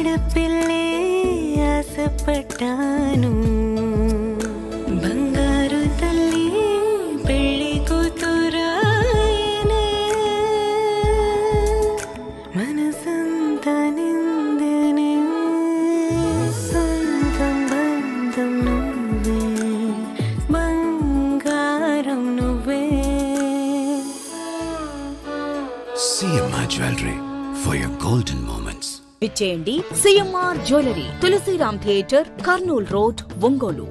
ஆடுப்பிள்ளை ஆசைப்பட்டானும் CMR jewellery Tulasiram theatre Kurnool road Ongole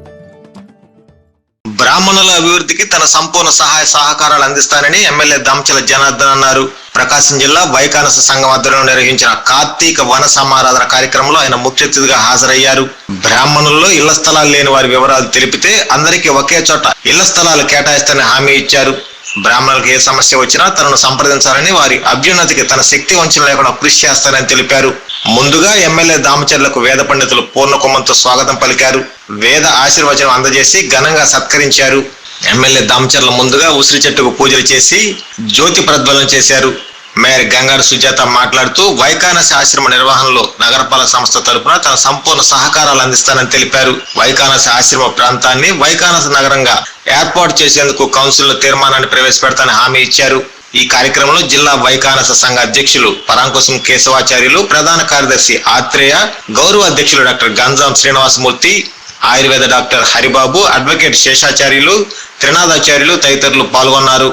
బ్రాహ్మణుల అభివృద్ధికి తన సంపూర్ణ సహాయ సహకారాలు అందిస్తానని ఎమ్మెల్యే దామచల జనార్దన్ అన్నారు. ప్రకాశం జిల్లా వైకానస సంఘం ఆధ్వర్యంలో నిర్వహించిన కార్తీక వన సమారాధన కార్యక్రమంలో ఆయన ముఖ్య అతిథిగా హాజరయ్యారు. బ్రాహ్మణుల్లో ఇళ్ళ స్థలాలు లేని వారి వివరాలు తెలిపితే అందరికీ ఒకే చోట ఇళ్ళ స్థలాలు కేటాయిస్తానని హామీ ఇచ్చారు. బ్రాహ్మణులకు ఏ సమస్య వచ్చినా తనను సంప్రదించాలని వారి అభ్యున్నతికి తన శక్తి వంచన లేకుండా కృషి చేస్తానని తెలిపారు. ముందుగా ఎమ్మెల్యే దామచర్లకు వేద పండితులు పూర్ణకుమంతో స్వాగతం పలికారు. వేద ఆశీర్వచనం అందజేసి ఘనంగా సత్కరించారు. ఎమ్మెల్యే దామచర్ల ముందుగా ఉసిరి చెట్టుకు పూజలు చేసి జ్యోతి ప్రజ్వలనం చేశారు. మేయర్ గంగారు సుజాత మాట్లాడుతూ వైకానస ఆశ్రమ నిర్వహణలో నగరపాలక సంస్థ తరపున తన సంపూర్ణ సహకారాలు అందిస్తానని తెలిపారు. వైకానస ఆశ్రమ ప్రాంతాన్ని వైకానస నగరంగా ఏర్పాటు చేసేందుకు కౌన్సిల్లో తీర్మానాన్ని ప్రవేశపెడతానని హామీ ఇచ్చారు. ఈ కార్యక్రమంలో జిల్లా వైకానస సంఘ అధ్యక్షులు పరాంకుశం కేశవాచార్యులు ప్రధాన కార్యదర్శి ఆత్రేయ గౌరవ అధ్యక్షులు doctor Ganjam Srinivasamurthy Ayurveda doctor Haribabu advocate Seshacharyulu Trinathacharyulu తదితరులు పాల్గొన్నారు.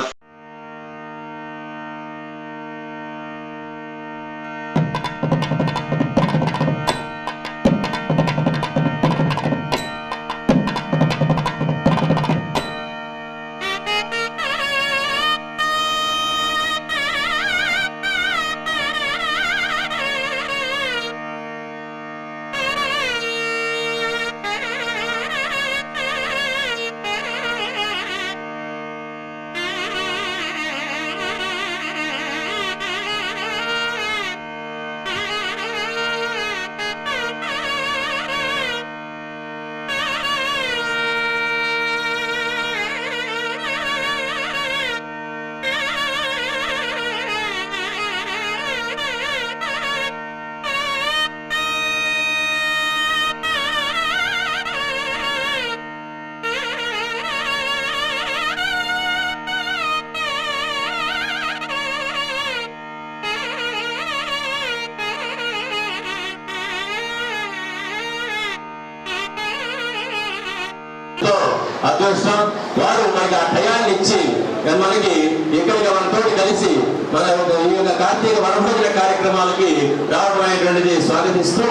కార్యక్రమాలకి రావడం అనేటువంటిది స్వాగతిస్తూ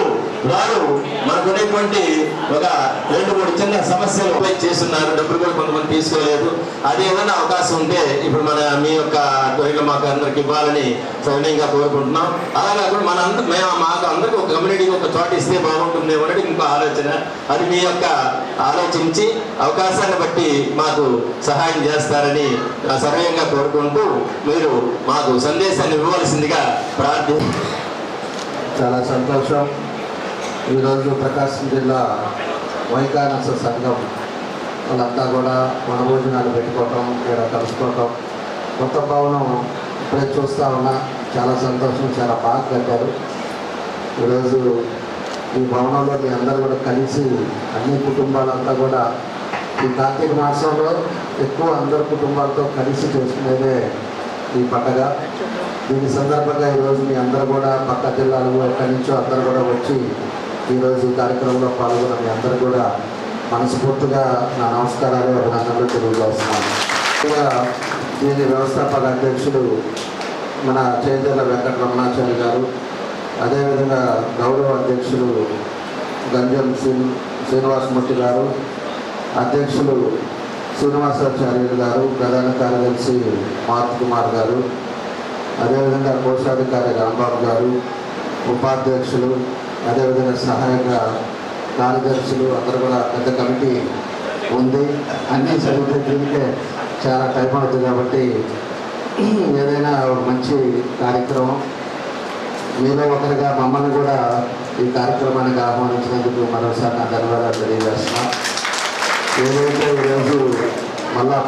వారు మనకు ఉన్నటువంటి ఒక రెండు మూడు చిన్న సమస్యలు ఉపయోగ చేస్తున్నారు డబ్బులు కూడా కొంతమంది తీసుకోలేదు. అది ఏదైనా అవకాశం ఉంటే ఇప్పుడు మన మీ యొక్క త్వరగా మాకు అందరికి ఇవ్వాలని సవినయంగా కోరుకుంటున్నాం. అలా కాకుండా మన అందరం మేము మాకు అందరికి ఒక కమ్యూనిటీకి ఒక చోట ఇస్తే బాగుంటుంది అనేది ఇంకో ఆలోచన. అది మీ యొక్క ఆలోచించి అవకాశాన్ని బట్టి మాకు సహాయం చేస్తారని ఆ, సవినయంగా కోరుకుంటూ మీరు మాకు సందేశాన్ని ఇవ్వవలసిందిగా ప్రార్థి చాలా సంతోషం. ఈరోజు ప్రకాశం జిల్లా వైకానస సంఘం వాళ్ళంతా కూడా వనభోజనాలు పెట్టుకోవటం ఇక్కడ కలుసుకోవటం. కొత్త భవనం ఇప్పుడే చూస్తూ ఉన్నా. చాలా సంతోషం చాలా బాగా కట్టారు. ఈరోజు ఈ భవనంలో మీ అందరూ కూడా కలిసి అన్ని కుటుంబాలంతా కూడా ఈ కార్తీక మాసంలో ఎక్కువ అందరు కుటుంబాలతో కలిసి చేసుకునేదే ఈ పండగ. దీని సందర్భంగా ఈరోజు మీ అందరూ కూడా పక్క జిల్లాలు ఎక్కడి నుంచో అందరూ కూడా వచ్చి ఈరోజు ఈ కార్యక్రమంలో పాల్గొన్న మీ అందరూ కూడా మనస్ఫూర్తిగా నా నమస్కారాలు అభినందనలు తెలియజేస్తున్నాను. ఇంకా దీని వ్యవస్థాపక అధ్యక్షులు మన చేజర్ల వెంకటరమణాచారి గారు అదేవిధంగా గౌరవ అధ్యక్షులు గంజం శ్రీ శ్రీనివాసమూర్తి గారు అధ్యక్షులు శ్రీనివాసాచార్యులు గారు ప్రధాన కార్యదర్శి మార్క్ కుమార్ గారు అదేవిధంగా కోశాధికారి రాంబాబు గారు ఉపాధ్యక్షులు అదేవిధంగా సహాయక కార్యదర్శులు అందరూ కూడా పెద్ద కమిటీ ఉంది. అన్నీ చదివితే తిరిగితే చాలా టైం అవుతుంది కాబట్టి ఏదైనా ఒక మంచి కార్యక్రమం. మీలో ఒకరిగా మమ్మల్ని కూడా ఈ కార్యక్రమానికి ఆహ్వానించినందుకు మరోసారి నా ధన్యవాదాలు తెలియజేస్తున్నాం. ఏదైతే ఈరోజు మళ్ళా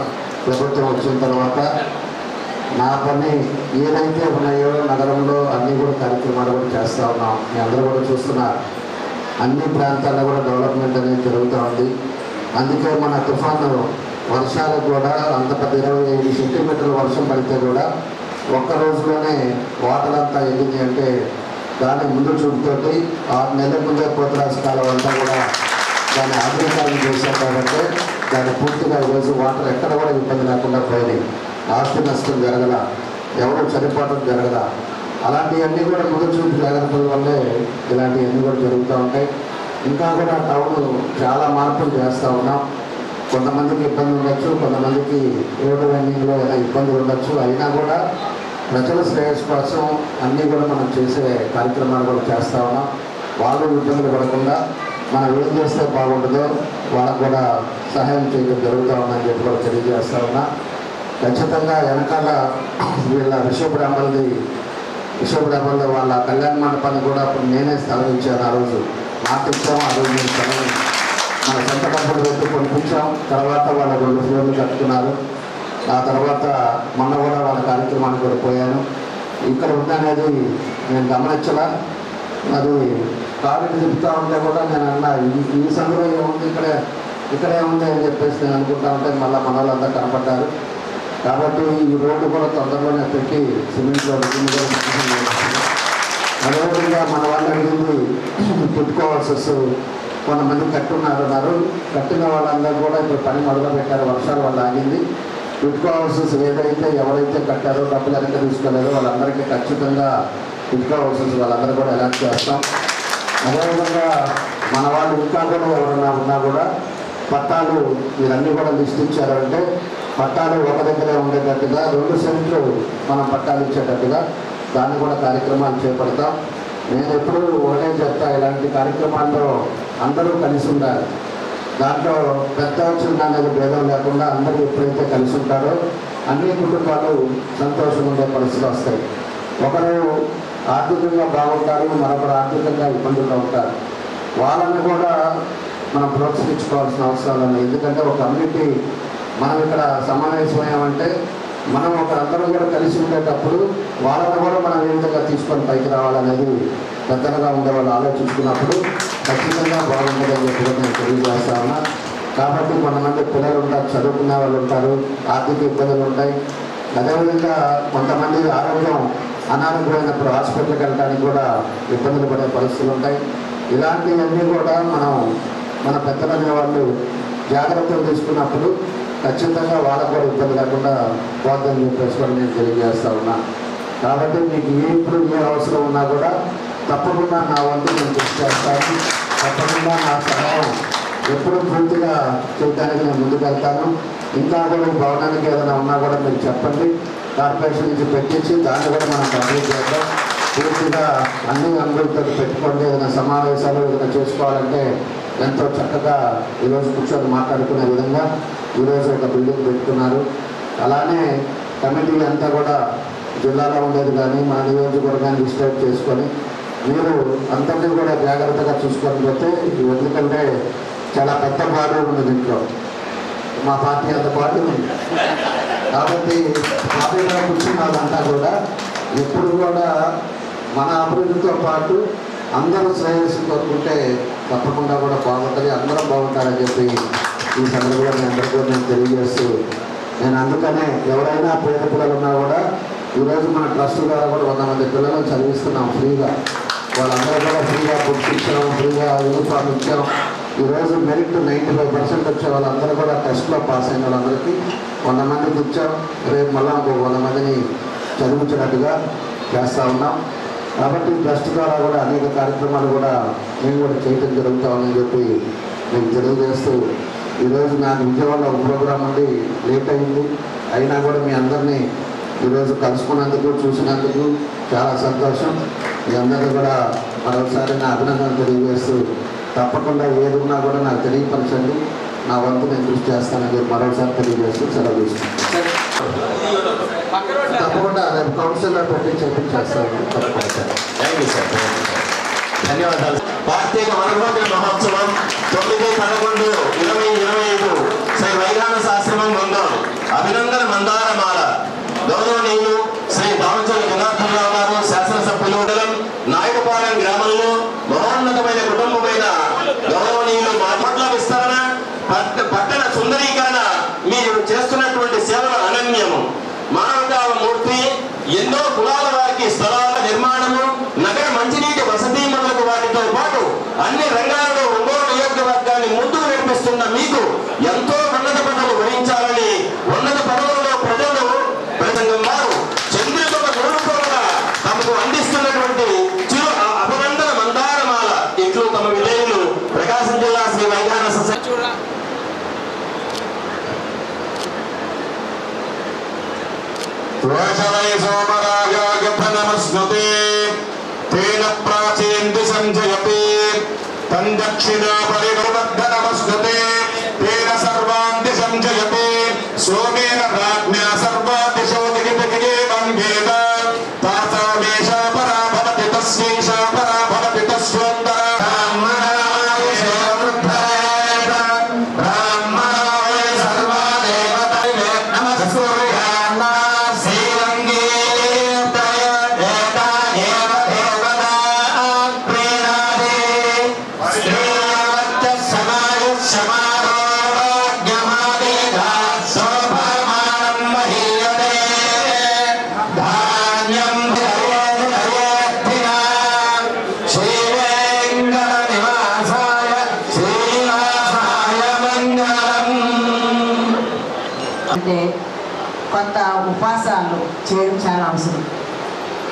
ప్రభుత్వం వచ్చిన తర్వాత నా పని ఏదైతే ఉన్నాయో నగరంలో అన్ని కూడా కార్యక్రమాలు కూడా చేస్తూ ఉన్నాం. మీ అందరూ కూడా చూస్తున్నారు. అన్ని ప్రాంతాల్లో కూడా డెవలప్మెంట్ అనేది జరుగుతూ ఉంది. అందుకే మన తుఫాను వర్షాలు కూడా అంత పెద్ద ఇరవై ఐదు సెంటీమీటర్ల వర్షం పడితే కూడా ఒక్క రోజులోనే వాటర్ అంతా ఎగింది అంటే దాని ముందు చూపుతోటి ఆరు నెలల ముందే పోతరాజు కాలం అంతా కూడా దాన్ని ఆధునీకరణ చేశాం కాబట్టి దాన్ని పూర్తిగా ఈరోజు వాటర్ ఎక్కడ కూడా ఇబ్బంది లేకుండా పోయినాయి ఆస్తి నష్టం జరగల ఎవరు చనిపోవడం జరగల అలాంటివన్నీ కూడా ముందు చూపు జాగ్రత్తల వల్లే ఇలాంటివన్నీ కూడా జరుగుతూ ఉంటాయి. ఇంకా కూడా టౌన్ చాలా మార్పులు చేస్తూ ఉన్నాం. కొంతమందికి ఇబ్బంది ఉండొచ్చు కొంతమందికి రోడ్డు రన్నింగ్లో ఏదైనా ఇబ్బందులు ఉండొచ్చు. అయినా కూడా ప్రజల శ్రేయస్ కోసం అన్నీ కూడా మనం చేసే కార్యక్రమాలు కూడా చేస్తూ ఉన్నాం. వాళ్ళు ఇబ్బందులు పడకుండా మనం ఏం చేస్తే బాగుంటుందో వాళ్ళకు కూడా సహాయం చేయడం జరుగుతూ ఉందని చెప్పి కూడా తెలియజేస్తా ఉన్నా. ఖచ్చితంగా వెనకాల వీళ్ళ విశ్వబ్రాహ్మణుది విశ్వబ్రాహ్మణులు వాళ్ళ కళ్యాణ మండపాన్ని కూడా అప్పుడు నేనే స్థలం ఇచ్చాను ఆ రోజు. నాకు ఇచ్చాము ఆ రోజు నేను స్థలం మన సొంత డబ్బులు పెట్టి కొనిపించాం తర్వాత వాళ్ళ రెండు ఫ్లోర్లు కట్టుకున్నారు. ఆ తర్వాత మొన్న కూడా వాళ్ళ కార్యక్రమానికి కూడా పోయాను. ఇక్కడ ఉందనేది నేను గమనించలా. అది కారు చెప్తా ఉంటే కూడా నేను అన్నా ఈ- ఈ సందులో ఏముంది ఇక్కడే ఇక్కడే ఉంది అని చెప్పేసి నేను అనుకుంటా ఉంటే మళ్ళీ మన వాళ్ళంతా కనపడ్డారు. కాబట్టి ఈ రోడ్డు కూడా తొందరలోనే పెట్టి సిమెంట్లో అదేవిధంగా మన వాళ్ళు అడిగింది పెట్టుకోవాల్సి వస్తుంది కొంతమంది కట్టున్నారన్నారు కట్టిన వాళ్ళందరూ కూడా ఇప్పుడు పని మొదలు పెట్టారు వర్షాలు వల్ల ఆగింది. పెట్టుకోవాల్సి వస్తుంది ఏదైతే ఎవరైతే కట్టారో డబ్బులు ఎంత తీసుకోలేదో వాళ్ళందరికీ ఖచ్చితంగా పెట్టుకోవాల్సి వస్తుంది వాళ్ళందరూ కూడా ఎలా చేస్తాం. అదేవిధంగా మన వాళ్ళు ఇంకా కూడా ఎవరన్నా ఉన్నా కూడా పట్టాలు మీరన్నీ కూడా లిస్ట్ ఇచ్చారంటే పట్టాలు ఒక దగ్గరే ఉండేటట్టుగా రెండు సెంట్లు మనం పట్టాలు ఇచ్చేటట్టుగా దాన్ని కూడా కార్యక్రమాలు చేపడతాం. నేను ఎప్పుడు ఒకటే చెప్తా ఇలాంటి కార్యక్రమాల్లో అందరూ కలిసి ఉండాలి. దాంట్లో పెద్ద చిన్న అనేది భేదం లేకుండా అందరూ ఎప్పుడైతే కలిసి ఉంటారో అన్ని కుటుంబాలు సంతోషంగా ఉండే పరిస్థితులు వస్తాయి. ఒకరు ఆర్థికంగా బాగుంటారు మరొకరు ఆర్థికంగా ఇబ్బందుల్లో ఉంటారు. వాళ్ళని కూడా మనం ప్రోత్సహించుకోవాల్సిన అవసరం ఉంది ఎందుకంటే ఒక కమ్యూనిటీ మనం ఇక్కడ సమావేశమయ్యామంటే మనం ఒకరందరం కూడా కలిసి ఉండేటప్పుడు వాళ్ళని కూడా మనం ఏ విధంగా తీసుకొని పైకి రావాలనేది పెద్దలుగా ఉండే వాళ్ళు ఆలోచించుకున్నప్పుడు ఖచ్చితంగా బాగుంటుందని చెప్పి నేను తెలియజేస్తా ఉన్నా. కాబట్టి కొంతమంది పిల్లలు ఉంటారు చదువుకునే వాళ్ళు ఉంటారు ఆర్థిక ఇబ్బందులు ఉంటాయి. అదేవిధంగా కొంతమంది ఆరోగ్యం అనారోగ్యమైనప్పుడు హాస్పిటల్కి వెళ్ళడానికి కూడా ఇబ్బందులు పడే పరిస్థితులు ఉంటాయి. ఇలాంటివన్నీ కూడా మనం మన పెద్దలనే వాళ్ళు జాగ్రత్తలు తీసుకున్నప్పుడు ఖచ్చితంగా వాళ్ళకు కూడా ఇబ్బంది లేకుండా పోద్దని చెప్పేసి కూడా నేను తెలియజేస్తా ఉన్నా. కాబట్టి మీకు ఏ ఇప్పుడు ఏ అవసరం ఉన్నా కూడా తప్పకుండా నా వంతు నేను కృషి చేస్తాను. తప్పకుండా నా సహాయం ఎప్పుడు పూర్తిగా చేయడానికి నేను ముందుకు వెళ్తాను. ఇంకా కూడా భవనానికి ఏదైనా ఉన్నా కూడా మీరు చెప్పండి. కార్పొరేషన్ నుంచి పెట్టించి దాన్ని కూడా మనం కంప్లీట్ చేద్దాం. పూర్తిగా అన్ని అందరితో పెట్టుకోండి. ఏదైనా సమావేశాలు ఏదైనా చేసుకోవాలంటే ఎంతో చక్కగా ఈరోజు కూర్చొని మాట్లాడుకునే విధంగా ఈరోజు ఒక బిల్డింగ్ పెట్టుకున్నారు. అలానే కమిటీ అంతా కూడా జిల్లాలో ఉండేది కానీ మా నియోజకవర్గాన్ని డిస్టర్బ్ చేసుకొని మీరు అందరినీ కూడా జాగ్రత్తగా చూసుకొని పోతే ఇది ఎందుకంటే చాలా పెద్ద బాధ ఉంది దీంట్లో. మా పార్టీ అంత పాటు ఉంది. కాబట్టి పార్టీలో కూర్చున్నదంతా కూడా ఎప్పుడు కూడా మన అభివృద్ధితో పాటు అందరూ శ్రేయస్సు కోరుకుంటే తప్పకుండా కూడా బాగుంటుంది. అందరం బాగుంటారని చెప్పి ఈ సందర్భంగా మీ అందరికీ కూడా నేను తెలియజేస్తూ నేను అందుకనే ఎవరైనా పేద పిల్లలు ఉన్నా కూడా ఈరోజు మన ట్రస్ట్ ద్వారా కూడా వంద మంది పిల్లలను చదివిస్తున్నాం ఫ్రీగా. వాళ్ళందరూ కూడా ఫ్రీగా బుక్స్ ఇచ్చాం ఫ్రీగా యూనిఫామ్ ఇచ్చాం. ఈరోజు మెరిట్ నైంటీ ఫైవ్ పర్సెంట్ వచ్చే వాళ్ళందరూ కూడా టెస్ట్లో పాస్ అయిన వాళ్ళందరికీ వంద మందికి ఇచ్చాం. రేపు మళ్ళా ఇంకో వంద మందిని చదివించినట్టుగా చేస్తూ ఉన్నాం. కాబట్టి ట్రస్ట్ ద్వారా కూడా అనేక కార్యక్రమాలు కూడా మేము కూడా చేయటం జరుగుతామని చెప్పి నేను తెలియజేస్తూ ఈరోజు నాకు విజయవాడలో ఒక ప్రోగ్రాం ఉండి లేట్ అయింది. అయినా కూడా మీ అందరినీ ఈరోజు కలుసుకున్నందుకు చూసినందుకు చాలా సంతోషం. మీ అందరికీ కూడా మరోసారి నా అభినందన తెలియజేస్తూ తప్పకుండా ఏది ఉన్నా కూడా నాకు తెలియపరచండి. నా వంతు నేను కృషి చేస్తానని మరొకసారి మరోసారి తెలియజేస్తూ సెలవు తీసుకుంటాను తప్పకుండా రేపు కౌన్సిల్లో పెట్టి థ్యాంక్ యూ సార్. ధన్యవాదాలు. కార్తీక వనభోజన మహోత్సవం తొమ్మిది పదకొండు ఇరవై ఇరవై ఐదు శ్రీ వైరాణ శాస్త్రమం బృందం. అభినందన మందారమాల. గౌరవనీయులు అన్ని రంగాలలో ఒంగోలు నియోజకవర్గాన్ని ముందుకు నడిపిస్తున్న మీకు ఎంతో ఉన్నత పదవులు వరించాలని ఉన్నత పదవులలో ప్రజలు ప్రజంగం వారు చంద్రుల రూపంగా తమకు అందిస్తున్నటువంటి చిరు అభినందన మందారమాల ఇట్లు తమ విధేయులు ప్రకాశం జిల్లా శ్రీ వైఖాన సొసైటీ రోషవై సోమరాజాగఫనమస్నుతే తేన ప్రాచీంతి సంజయతే తందక్షిణా పరివర్ధనమస్నుతే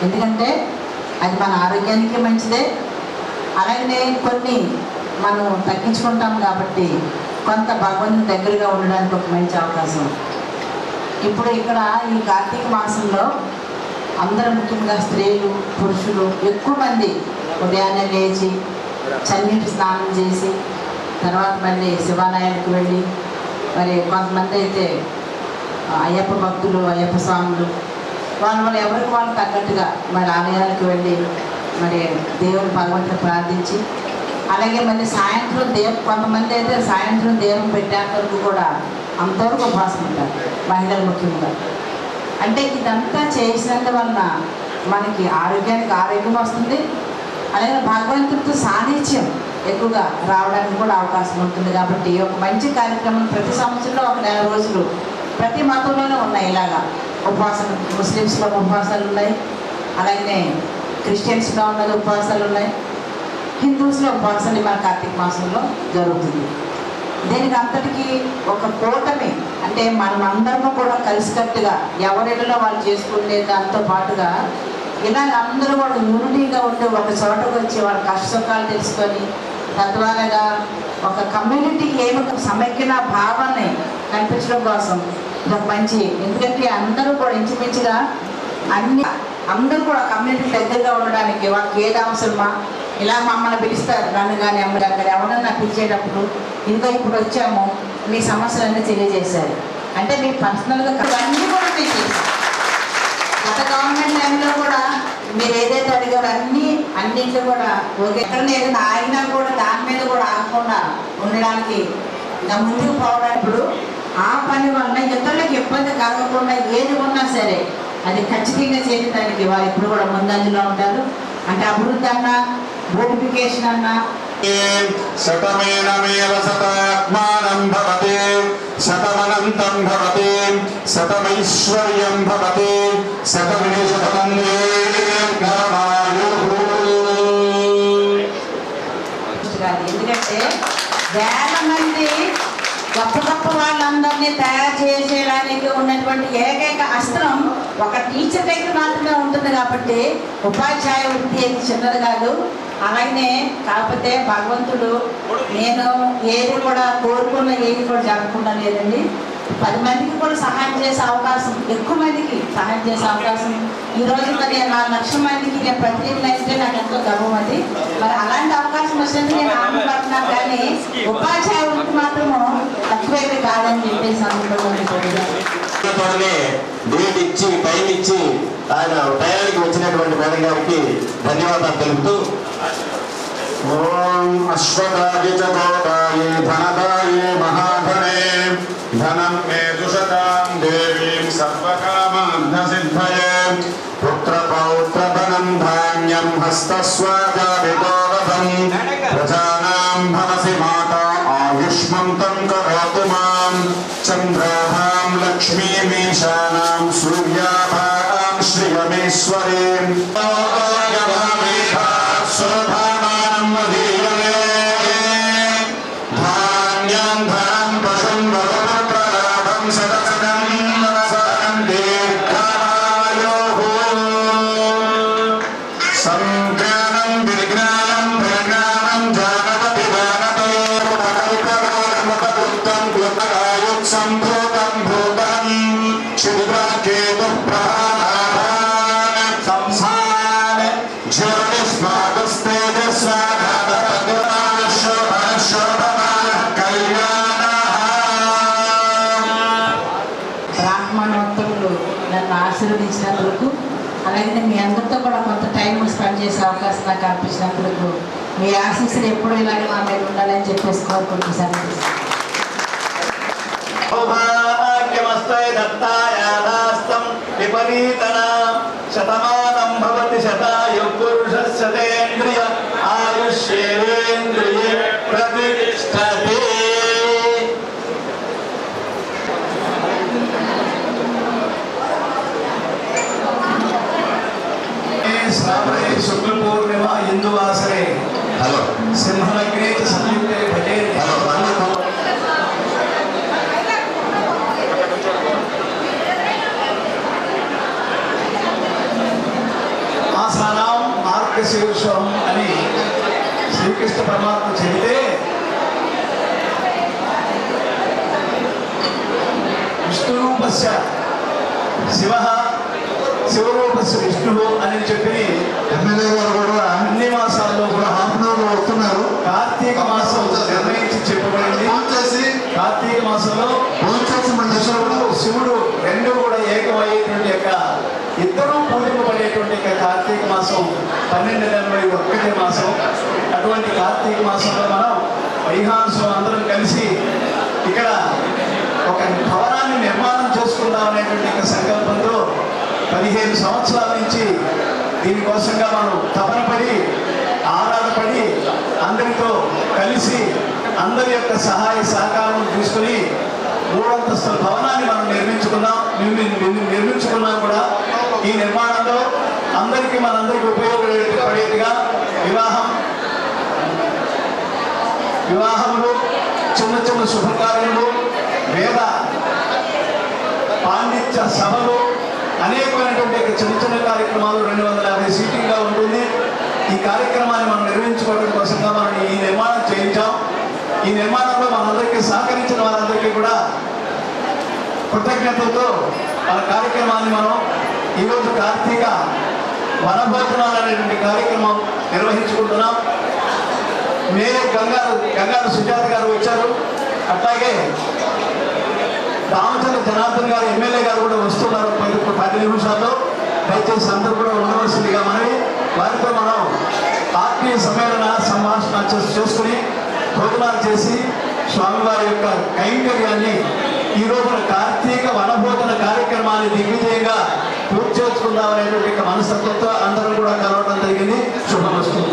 ఎందుకంటే అది మన ఆరోగ్యానికి మంచిదే. అలాగే కొన్ని మనం తగ్గించుకుంటాం కాబట్టి కొంత భగవంతుని దగ్గరగా ఉండడానికి ఒక మంచి అవకాశం. ఇప్పుడు ఇక్కడ ఈ కార్తీక మాసంలో అందరూ ముఖ్యంగా స్త్రీలు పురుషులు ఎక్కువ మంది ఉదయాన్నే లేచి చన్నీటి స్నానం చేసి తర్వాత మళ్ళీ శివాలయానికి వెళ్ళి మరి కొంతమంది అయితే అయ్యప్ప భక్తులు అయ్యప్ప స్వాములు వాళ్ళు వాళ్ళు ఎవరికి వాళ్ళు తగ్గట్టుగా మరి ఆలయాలకు వెళ్ళి మరి దేవుని భగవంతుని ప్రార్థించి అలాగే మళ్ళీ సాయంత్రం దేవ కొంతమంది అయితే సాయంత్రం దేవుని పెట్టాక వరకు కూడా అంతవరకు ఉపవాసం ఉంటారు మహిళలు ముఖ్యంగా. అంటే ఇదంతా చేసినందువలన మనకి ఆరోగ్యానికి ఆరోగ్యం వస్తుంది అలాగే భగవంతుడితో సాన్నిధ్యం ఎక్కువగా రావడానికి కూడా అవకాశం ఉంటుంది కాబట్టి ఒక మంచి కార్యక్రమం ప్రతి సంవత్సరంలో ఒక నెల రోజులు ప్రతి మతంలోనే ఉన్నాయి ఇలాగా. ఉపవాసం ముస్లిమ్స్లో ఉపవాసాలు ఉన్నాయి. అలాగే క్రిస్టియన్స్లో ఉన్నది ఉపవాసాలు ఉన్నాయి. హిందూస్లో ఉపవాసాలు మన కార్తీక మాసంలో జరుగుతుంది. దీనికి అంతటికీ ఒక కూటమి అంటే మనం అందరము కూడా కలిసికట్టుగా ఎవరిలో వాళ్ళు చేసుకునే దాంతో పాటుగా ఇలాగ అందరూ కూడా యూనిటీగా ఉండి ఒక చోటకు వచ్చి వాళ్ళ కష్ట సుఖాలు తెలుసుకొని తద్వారాగా ఒక కమ్యూనిటీకి ఏమి సమైక్యన భావాన్ని కనిపించడం కోసం ఇది మంచి. ఎందుకంటే అందరూ కూడా ఇంచుమించుగా అన్ని అందరూ కూడా కమ్యూనిటీ దగ్గరగా ఉండడానికి వాళ్ళకి ఏది అవసరమా ఇలా మమ్మల్ని పిలుస్తారు. నన్ను కానీ అమ్మ కానీ ఎవరన్నా పిలిచేటప్పుడు ఇంకా ఇప్పుడు వచ్చాము మీ సమస్యలన్నీ తెలియజేశారు. అంటే మీ పర్సనల్గా అన్నీ కూడా మీకు గత గవర్నమెంట్ టైంలో కూడా మీరు ఏదైతే అడిగారో అన్నీ అన్నింటిలో కూడా ఓకే. ఎక్కడ ఏదైనా ఆగినా కూడా దాని మీద కూడా ఆగకుండా ఉండడానికి ఇంకా ముందుకు పోవడానికి ఇప్పుడు ఆ పని వలన ఇతరులకు ఇబ్బంది కలగకుండా ఏది ఉన్నా సరే అది ఖచ్చితంగా చేయడానికి వారు ఇప్పుడు కూడా ముందంజలో ఉంటారు. అంటే అభివృద్ధి అన్నా బ్యూటిఫికేషన్ అన్నా శతమేనమేవ శతాత్మానం భవతి శతమనంతం భవతి శతమైశ్వర్యం భవతి శతమే శతమందే కాదు. ఎందుకంటే వేల మంది వాళ్ళందరినీ తయారు చేసేయడానికి ఉన్నటువంటి ఏకైక అస్త్రం ఒక టీచర్ దగ్గర మాత్రమే ఉంటుంది కాబట్టి ఉపాధ్యాయ వృత్తి అయితే చిన్నది కాదు. అలాగనే కాకపోతే భగవంతుడు నేను ఏది కూడా కోరుకున్న ఏది కూడా జరగకుండా లేదండి. పది మందికి కూడా సహాయం చేసే అవకాశం ఎక్కువ మందికి సహాయం చేసే అవకాశం ఈ రోజు మరి నాలుగు లక్షల మందికి నేను ప్రతినిధిని అయితే నాకు ఎంతో గర్వం అది. మరి అలాంటి అవకాశం వచ్చినందుకు నేను ఆనందపడుతున్నాను కానీ ఉపాధ్యాయ వృత్తి మాత్రము తక్కువైతే కాదని చెప్పేసి తోనే డేట్ ఇచ్చి టైం ఇచ్చి ఆయన టయానికి వచ్చినటువంటి మేడం గారికి ధన్యవాదాలు తెలుపుతూ ఓం గోదాయ ధనదాయ మహాధనే स्वस्तस्वादाभिगोरथम् प्रजानाम् भवसि माता आयुष्मन्तं करोतु माम्। चन्द्राभाम् మీ ఆశీస్సులు ఎప్పుడు ఇలాగే మా మీద ఉండాలని చెప్పేసి కోరుకుంటున్నాను సౌభాగ్యమస్తై దత్తాయాదాస్తం విపరీతన శతమానం భవతి శతాయు పురుషస్యతేంద్రియ ఆయుష్యేంద్రియ ప్రతిష్టతే శ్రావణే శుక్ల పూర్ణిమ ఇందువాసరే హలో సింహలగ్నే చ సంయుక్తే భజే హలో అన్నకు ఆసానాం మార్గశీర్షం అని శ్రీకృష్ణ పరమాత్మ చెబితే విష్ణురూపస్య శివ శివరూపస్య విష్ణువు అని చెప్పి ఎమ్మెల్యే గారు కూడా అన్ని మాసాల్లో కూడా హాఫ్ అన్ అవర్ వస్తున్నారు కార్తీక మాసం నిర్ణయించి చెప్పబడింది ఫోన్ చేసి కార్తీక మాసంలో ఫోన్ చేసి మన శివుడు శివుడు రెండు కూడా ఏకమయ్యేటువంటి యొక్క ఇద్దరూ పూజింపబడేటువంటి యొక్క కార్తీక మాసం పన్నెండు కార్తీక మాసం అటువంటి కార్తీక మాసంలో మనం వైహాంసం అందరం కలిసి ఇక్కడ ఒక భవనాన్ని నిర్మాణం చేసుకుందాం అనేటువంటి సంకల్పంతో పదిహేను సంవత్సరాల నుంచి దీనికోసంగా మనం తపన పడి ఆరాధపడి అందరితో కలిసి అందరి యొక్క సహాయ సహకారం తీసుకుని మూడంతస్తుల భవనాన్ని మనం నిర్మించుకున్నాం నిర్మించుకున్నా నిర్మించుకున్నాం కూడా ఈ నిర్మాణంలో అందరికీ మనందరికీ ఉపయోగపడేట్టుగా వివాహం. వివాహములు చిన్న చిన్న శుభకార్యములు వేద పాండిత్య సభలు అనేకమైనటువంటి చిన్న చిన్న కార్యక్రమాలు రెండు వందల యాభై సీటింగ్గా ఉంటుంది. ఈ కార్యక్రమాన్ని మనం నిర్వహించుకోవడం కోసంగా మనం ఈ నిర్మాణం చేయించాం. ఈ నిర్మాణంలో మనందరికీ సహకరించిన వారందరికీ కూడా కృతజ్ఞతలతో మన కార్యక్రమాన్ని మనం ఈరోజు కార్తీక వనభోజనాలు అనేటువంటి కార్యక్రమం నిర్వహించుకుంటున్నాం. మేయర్ గంగారు గంగారు సుజాత గారు వచ్చారు. అట్లాగే రామచంద్ర జనార్దన్ గారు ఎమ్మెల్యే గారు కూడా వస్తున్నారు పది పది నిమిషాల్లో. దయచేసి అందరూ కూడా ఉండవలసిందిగా మనవి. వారితో మనం ఆత్మీయ సమ్మేళన సంభాషణ చేసుకుని భోజనాలు చేసి స్వామివారి యొక్క కైంకర్యాన్ని ఈ రోజున కార్తీక వనభోజన కార్యక్రమాన్ని దిగ్విజయంగా పూర్తి చేసుకుందాం అనేటువంటి మనస్తత్వంతో అందరం కూడా కలవడం జరిగింది. శుభమస్తుంది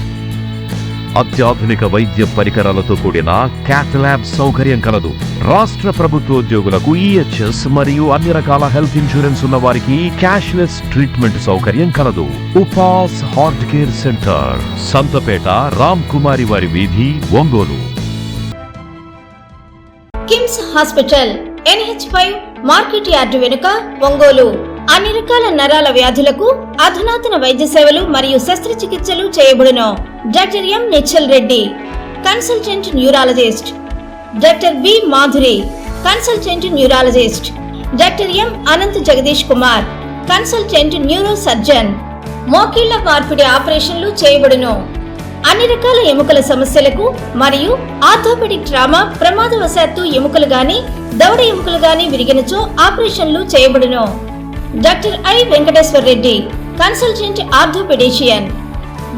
అత్యాధునిక వైద్య పరికరాలతో కూడిన క్యాథ్ ల్యాబ్ సౌకర్యం కలదు. రాష్ట్ర ప్రభుత్వ ఉద్యోగులకు ఈహెచ్ఎస్ మరియు అన్ని రకాల హెల్త్ ఇన్సూరెన్స్ ఉన్న వారికి క్యాష్లెస్ ట్రీట్మెంట్ సౌకర్యం కలదు. Upas heart care centre Santhapeta Ram Kumari వారి వీధి Ongole. KIMS hospital NH five market yard వెనుక ఒంగోలు. అన్ని రకాల నరాల వ్యాధులకు అధునాతన వైద్య సేవలు మరియు శస్త్రచికిత్సలు చేయబడును. Doctor M Nischal Reddy consultant neurologist. Doctor B Madhuri consultant neurologist. Doctor M Anant Jagadish Kumar consultant neuro surgeon మోకీళ్ళ మార్పిడి ఆపరేషన్లు చేయబడును. అన్ని రకాల ఎముకల సమస్యలకు మరియు ఆర్థోపెడిక్ ట్రామా ప్రమాదవశాత్తు ఎముకలు గాని దవడ ఎముకలు గాని విరిగినచో ఆపరేషన్లు చేయబడును. Dr. I. Venkateswar Reddy, Consultant Orthopedician,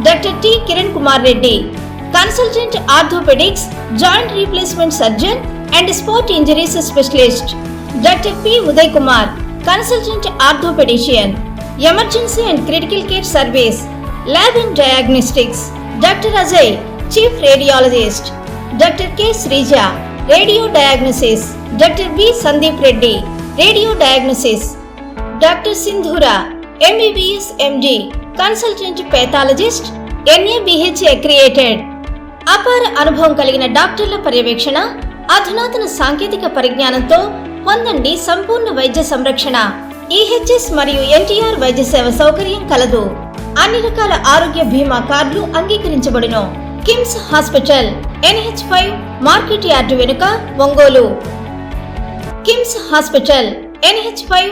Dr. T. Kiran Kumar Reddy, Consultant Orthopedics, Joint Replacement Surgeon and Sport Injuries Specialist, Dr. P. Uday Kumar, Consultant Orthopedician, Emergency and Critical Care Service, Lab and Diagnostics, Dr. Ajay, Chief Radiologist, Dr. K. Srija, Radio Diagnosis, Dr. B. Sandeep Reddy, Radio Diagnosis, doctor Sindhura MBBS MD consultant pathologist NABH accredited. అపార అనుభవం కలిగిన డాక్టర్ల పర్యవేక్షణ అధునాతన సాంకేతిక పరిజ్ఞానంతో పొందండి సంపూర్ణ వైద్య సంరక్షణ. ఈహెచ్ఎస్ మరియు ఎన్టీఆర్ వైద్య సేవ సౌకర్యం కలదు. అన్ని రకాల ఆరోగ్య బీమా కార్డులు అంగీకరించబడును. KIMS hospital NH five market yard వెనుక Ongole. KIMS hospital NH five